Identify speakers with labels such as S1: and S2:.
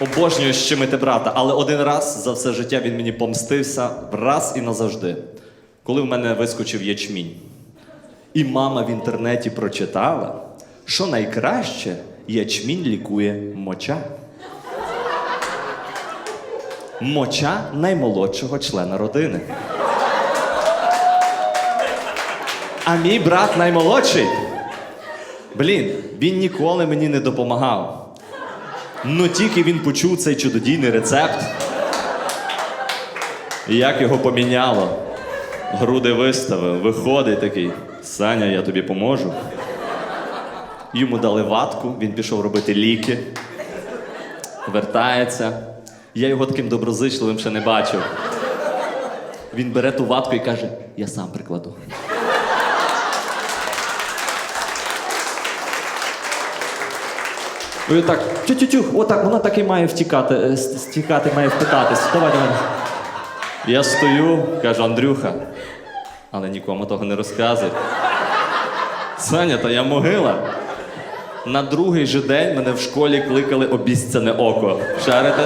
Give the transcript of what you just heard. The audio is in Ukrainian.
S1: Обожнюю щемити брата, але один раз за все життя він мені помстився раз і назавжди, коли в мене вискочив ячмінь. І мама в інтернеті прочитала, що найкраще ячмінь лікує моча. Моча наймолодшого члена родини. А мій брат наймолодший. Блін, він ніколи мені не допомагав. Ну тільки він почув цей чудодійний рецепт. І як його поміняло. Груди виставив, виходить такий. Саня, я тобі поможу. Йому дали ватку, він пішов робити ліки. Вертається. Я його таким доброзичливим ще не бачив. Він бере ту ватку і каже: я сам прикладу. І так, тю-тю-тю, отак, вона так і має втікати, е, стікати, має впитатись. Давай, давай. Я стою, кажу, Андрюха, але нікому того не розказуй. Саня, та я могила. На другий же день мене в школі кликали обіцяне око. Шарите?